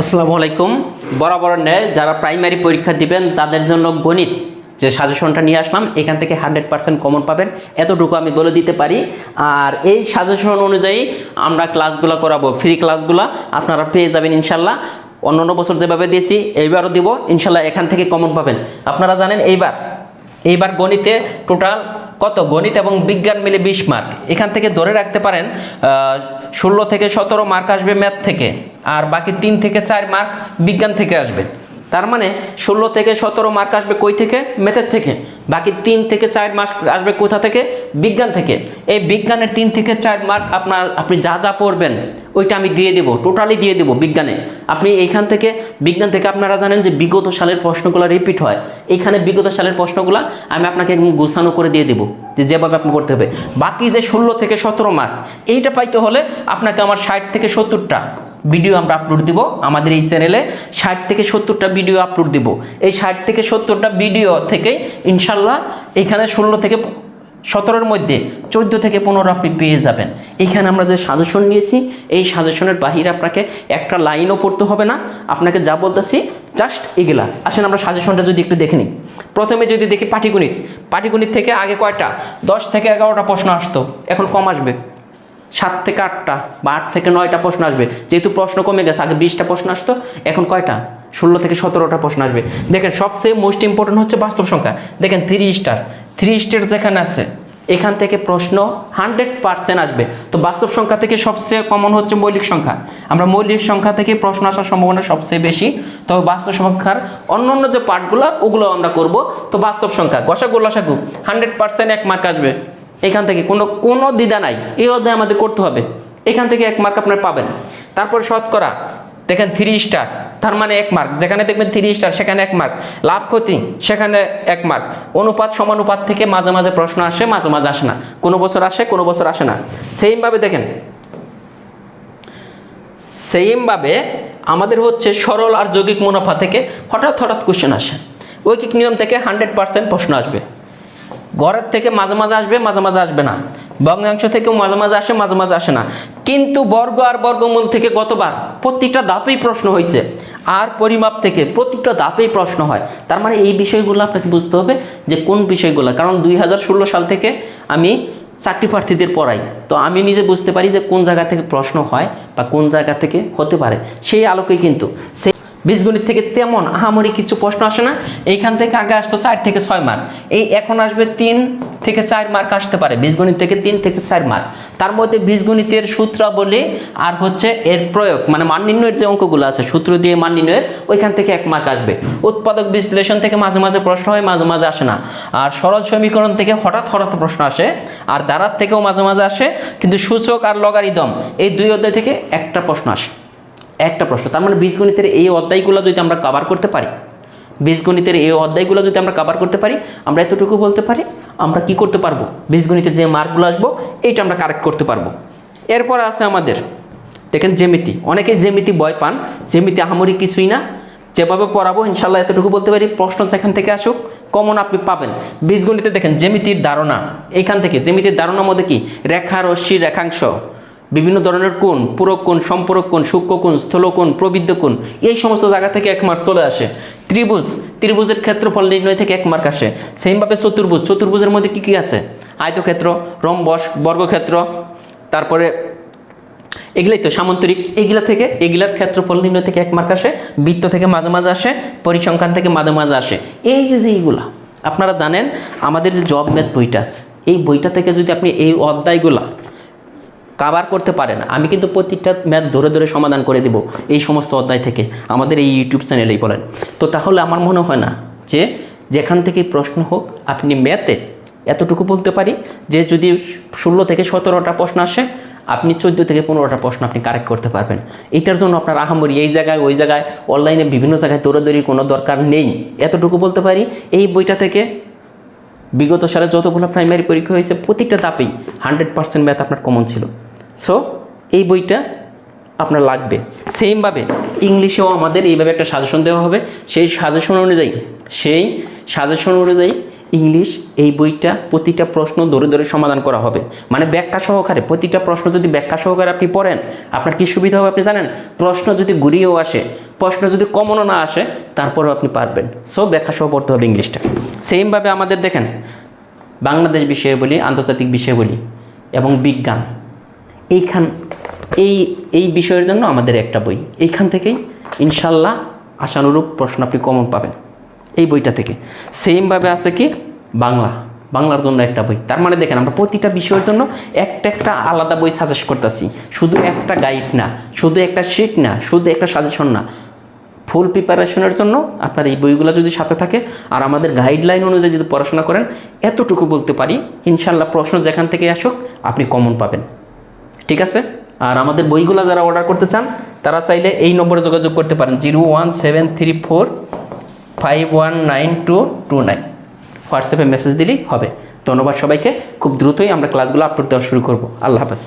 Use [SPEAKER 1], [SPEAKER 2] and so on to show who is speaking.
[SPEAKER 1] আসসালামু আলাইকুম। বরাবর নেয়, যারা প্রাইমারি পরীক্ষা দিবেন, তাদের জন্য গণিত যে সাজেশনটা নিয়ে আসলাম, এখান থেকে হান্ড্রেড পার্সেন্ট কমন পাবেন। এতটুকু আমি বলে দিতে পারি। আর এই সাজেশন অনুযায়ী আমরা ক্লাসগুলো করাবো ফ্রি ক্লাসগুলো আপনারা পেয়ে যাবেন ইনশাল্লাহ। অন্য অন্য বছর যেভাবে দিয়েছি, এইবারও দিব, ইনশাল্লাহ এখান থেকে কমন পাবেন। আপনারা জানেন, এইবার এইবার গণিতে টোটাল কত গণিত এবং বিজ্ঞান মিলে বিশ মার্ক এখান থেকে ধরে রাখতে পারেন ষোলো থেকে সতেরো মার্ক আসবে ম্যাথ থেকে, আর বাকি তিন থেকে চার মার্ক বিজ্ঞান থেকে আসবে। তার মানে ষোলো থেকে সতেরো মার্ক আসবে কই থেকে? ম্যাথের থেকে। বাকি তিন থেকে চার মার্ক আসবে কোথা থেকে? বিজ্ঞান থেকে। এই বিজ্ঞানের তিন থেকে চার মার্ক আপনার, আপনি যা যা পড়বেন ওইটা আমি দিয়ে দেবো টোটালি দিয়ে দেবো বিজ্ঞানে। আপনি এইখান থেকে, বিজ্ঞান থেকে আপনারা জানেন যে বিগত সালের প্রশ্নগুলো রিপিট হয়। এইখানে বিগত সালের প্রশ্নগুলো আমি আপনাকে একদম গুছানো করে দিয়ে দেবো, যে যেভাবে আপনি করতে হবে। বাকি যে ষোলো থেকে সতেরো মার্ক এইটা পাইতে হলে আপনাকে আমার ষাট থেকে সত্তরটা ভিডিও আমরা আপলোড দিব আমাদের এই চ্যানেলে ষাট থেকে সত্তরটা ভিডিও আপলোড দিব। এই ষাট থেকে সত্তরটা ভিডিও থেকেই ইনশাল্লাহ এখানে ষোলো থেকে সতেরোর মধ্যে চোদ্দ থেকে পনেরো আপনি পেয়ে যাবেন। এইখানে আমরা যে সাজেশন নিয়েছি, এই সাজেশনের বাহিরে আপনাকে একটা লাইনও পড়তে হবে না। আপনাকে যা বলতেছি জাস্ট এগুলা। আসেন আমরা সাজেশনটা যদি একটু দেখে নিই। প্রথমে যদি দেখি পাটিগণিত। পাটিগণিত থেকে আগে কয়টা? দশ থেকে এগারোটা প্রশ্ন আসতো। এখন কম আসবে। সাত থেকে আটটা বা আট থেকে নয়টা প্রশ্ন আসবে। যেহেতু প্রশ্ন কমে গেছে, আগে বিশটা প্রশ্ন আসতো। এখন কয়টা? ষোলো থেকে সতেরোটা প্রশ্ন আসবে। দেখেন, সবচেয়ে মোস্ট ইম্পর্টেন্ট হচ্ছে বাস্তব সংখ্যা। দেখেন থ্রি স্টার থ্রি স্টার যেখানে আছে, এখান থেকে প্রশ্ন হান্ড্রেড পার্সেন্ট আসবে। তো বাস্তব সংখ্যা থেকে সবচেয়ে কমন হচ্ছে মৌলিক সংখ্যা। আমরা মৌলিক সংখ্যা থেকে প্রশ্ন আসার সম্ভাবনা সবচেয়ে বেশি। তবে বাস্তব সংখ্যার অন্য অন্য যে পার্টগুলো ওগুলো আমরা করব। তো বাস্তব সংখ্যা, গসাগু, লসাগু হান্ড্রেড পার্সেন্ট এক মার্ক আসবে। এখান থেকে কোনো কোনো দ্বিধা নাই। এই অধ্যায় আমাদের করতে হবে। এখান থেকে এক মার্ক আপনার পাবেন। তারপর শতকরা, দেখেন থ্রি স্টার তার মানে এক মার্ক যেখানে দেখবেন থ্রি স্টার সেখানে এক মার্ক লাভ ক্ষতি, সেখানে এক মার্ক অনুপাত সমানুপাত থেকে মাঝে মাঝে প্রশ্ন আসে, মাঝে মাঝে আসে না। কোনো বছর আসে, কোনো বছর আসে না। সেইমভাবে দেখেন। সেইমভাবে আমাদের হচ্ছে সরল আর যৌগিক মুনাফা থেকে হঠাৎ হঠাৎ কোশ্চেন আসে। ঐকিক নিয়ম থেকে হান্ড্রেড পার্সেন্ট প্রশ্ন আসবে। ঘরের থেকে মাঝে মাঝে আসবে, মাঝে মাঝে আসবে না। ভগ্নাংশ থেকেও মাঝে মাঝে আসে, মাঝে মাঝে আসে না। কিন্তু বর্গ আর বর্গমূল থেকে গতবার প্রত্যেকটা ধাপেই প্রশ্ন হয়েছে আর পরিমাপ থেকে প্রতিটা ধাপেই প্রশ্ন হয়। তার মানে এই বিষয়গুলো আপনাকে বুঝতে হবে যে কোন বিষয়গুলো। কারণ দুই হাজার ষোলো সাল থেকে আমি চাকরি প্রার্থীদের পড়াই। তো আমি নিজে বুঝতে পারি যে কোন জায়গা থেকে প্রশ্ন হয় বা কোন জায়গা থেকে হতে পারে। সেই আলোকে কিন্তু। বীজগণিত থেকে তেমন আহামরি কিছু প্রশ্ন আসে না। এইখান থেকে আগে আসতো চার থেকে ছয় মার্ক। এই এখন আসবে তিন থেকে চার মার্ক আসতে পারে। বীজগণিত থেকে তিন থেকে চার মার্ক। তার মধ্যে বীজগণিতের সূত্রাবলী আর হচ্ছে এর প্রয়োগ মানে মান নির্ণয়ের যে অঙ্কগুলো আছে, সূত্র দিয়ে মান নির্ণয়ের, ওইখান থেকে এক মার্ক আসবে। উৎপাদক বিশ্লেষণ থেকে মাঝে মাঝে প্রশ্ন হয়, মাঝে মাঝে আসে না। আর সরল সমীকরণ থেকে হঠাৎ হঠাৎ প্রশ্ন আসে, আর দ্বারার থেকেও মাঝে মাঝে আসে, কিন্তু সূচক আর লগারিদম এই দুই অধ্যায় থেকে একটা প্রশ্ন আসে। একটা প্রশ্ন, তার মানে বীজগণিতের এই অধ্যায়গুলো যদি আমরা কভার করতে পারি, বীজগণিতের এই অধ্যায়গুলো যদি আমরা কভার করতে পারি, আমরা এতটুকু বলতে পারি, আমরা কি করতে পারব? বীজগণিতের যে মার্কগুলো আসব, এইটা আমরা কারেক্ট করতে পারব। এরপর আছে আমাদের, দেখেন জ্যামিতি। অনেকেই জ্যামিতি ভয় পান, জ্যামিতি আহামরি কিছুই না। যেভাবে পড়াবো ইনশাল্লাহ এতটুকু বলতে পারি, প্রশ্ন সেখান থেকে আসুক কমন আপনি পাবেন। বীজগণিতে দেখেন জ্যামিতির ধারণা। এইখান থেকে, জ্যামিতির ধারণার মধ্যে কি? রেখা, রশ্মি, রেখাংশ। বিভিন্ন ধরনের কোণ, পূরক কোণ, সম্পূরক কোণ, সূক্ষ্ম কোণ, স্থল কোণ প্রবৃদ্ধ কোণ, এই সমস্ত জায়গা থেকে এক মার্ক চলে আসে। ত্রিভুজ, ত্রিভুজের ক্ষেত্রফল নির্ণয় থেকে এক মার্ক আসে। সেমভাবে চতুর্ভুজ, চতুর্ভুজের মধ্যে কি কি আছে? আয়তক্ষেত্র, রম্বস, বর্গক্ষেত্র, তারপরে এগুলাই তো সামন্তরিক। এগুলা থেকে, এগুলার ক্ষেত্রফল নির্ণয় থেকে এক মার্ক আসে, বৃত্ত থেকে মাঝে মাঝে আসে, পরিসংখ্যান থেকে মাঝে মাঝে আসে। এই যে যে এইগুলা, আপনারা জানেন, আমাদের যে জব ম্যাথ বইটা আছে, এই বইটা থেকে যদি আপনি এই অধ্যায়গুলা কাভার করতে পারেন আমি কিন্তু প্রত্যেকটা ম্যাথ ধরে ধরে সমাধান করে দেব এই সমস্ত অধ্যায় থেকে। আমাদের এই ইউটিউব চ্যানেলেই বলেন। তো তাহলে আমার মনে হয় না যে যেখান থেকে প্রশ্ন হোক, আপনি ম্যাথে এতটুকু বলতে পারি যে যদি ষোলো থেকে সতেরোটা প্রশ্ন আসে, আপনি চোদ্দ থেকে পনেরোটা প্রশ্ন আপনি কারেক্ট করতে পারবেন। এটার জন্য আপনার আহামরি এই জায়গায়, ওই জায়গায় অনলাইনে বিভিন্ন জায়গায় দৌড়াদৌড়ির কোনো দরকার নেই। এতটুকু বলতে পারি, এই বইটা থেকে বিগত সালে যতগুলো প্রাইমারি পরীক্ষা হয়েছে প্রতিটা ধাপেই হান্ড্রেড পার্সেন্ট ম্যাথ আপনার কমন ছিল। সো এই বইটা আপনার লাগবে। সেমভাবে ইংলিশেও আমাদের এইভাবে একটা সাজেশন দেওয়া হবে। সেই সাজেশন অনুযায়ী, সেই সাজেশন অনুযায়ী ইংলিশ এই বইটা প্রতিটা প্রশ্ন ধরে ধরে সমাধান করা হবে। মানে ব্যাখ্যা সহকারে প্রতিটা প্রশ্ন যদি ব্যাখ্যা সহকারে আপনি পড়েন, আপনার কি সুবিধা হবে আপনি জানেন? প্রশ্ন যদি ঘুরিয়েও আসে, প্রশ্ন যদি কমনও না আসে, তারপরেও আপনি পারবেন। সব ব্যাখ্যা সহ পড়তে হবে ইংলিশটা। সেমভাবে আমাদের দেখেন, বাংলাদেশ বিষয়ে বলি আন্তর্জাতিক বিষয়ে বলি এবং বিজ্ঞান। এইখান, এই এই বিষয়ের জন্য আমাদের একটা বই। এইখান থেকেই ইনশাল্লাহ আশানুরূপ প্রশ্ন আপনি কমন পাবেন। এই বইটা থেকে। সেমভাবে আছে কি? বাংলা। বাংলার জন্য একটা বই। তার মানে দেখেন, আমরা প্রতিটা বিষয়ের জন্য একটা একটা আলাদা বই সাজেস্ট করতেছি। শুধু একটা গাইড না, শুধু একটা শিট না, শুধু একটা সাজেশন না। ফুল প্রিপারেশনের জন্য আপনার এই বইগুলো যদি সাথে থাকে, আর আমাদের গাইডলাইন অনুযায়ী যদি পড়াশোনা করেন, এতটুকু বলতে পারি, ইনশাল্লাহ প্রশ্ন যেখান থেকে আসুক, আপনি কমন পাবেন। ঠিক আছে? আর আমাদের বইগুলো যারা অর্ডার করতে চান, তারা চাইলে এই নম্বরে যোগাযোগ করতে পারেন zero one seven three four five one nine two two nine হোয়াটসঅ্যাপে মেসেজ দিলেই হবে। ধন্যবাদ সবাইকে, খুব দ্রুতই আমরা ক্লাসগুলো আপলোড দেওয়া শুরু করব। আল্লাহ হাফেজ।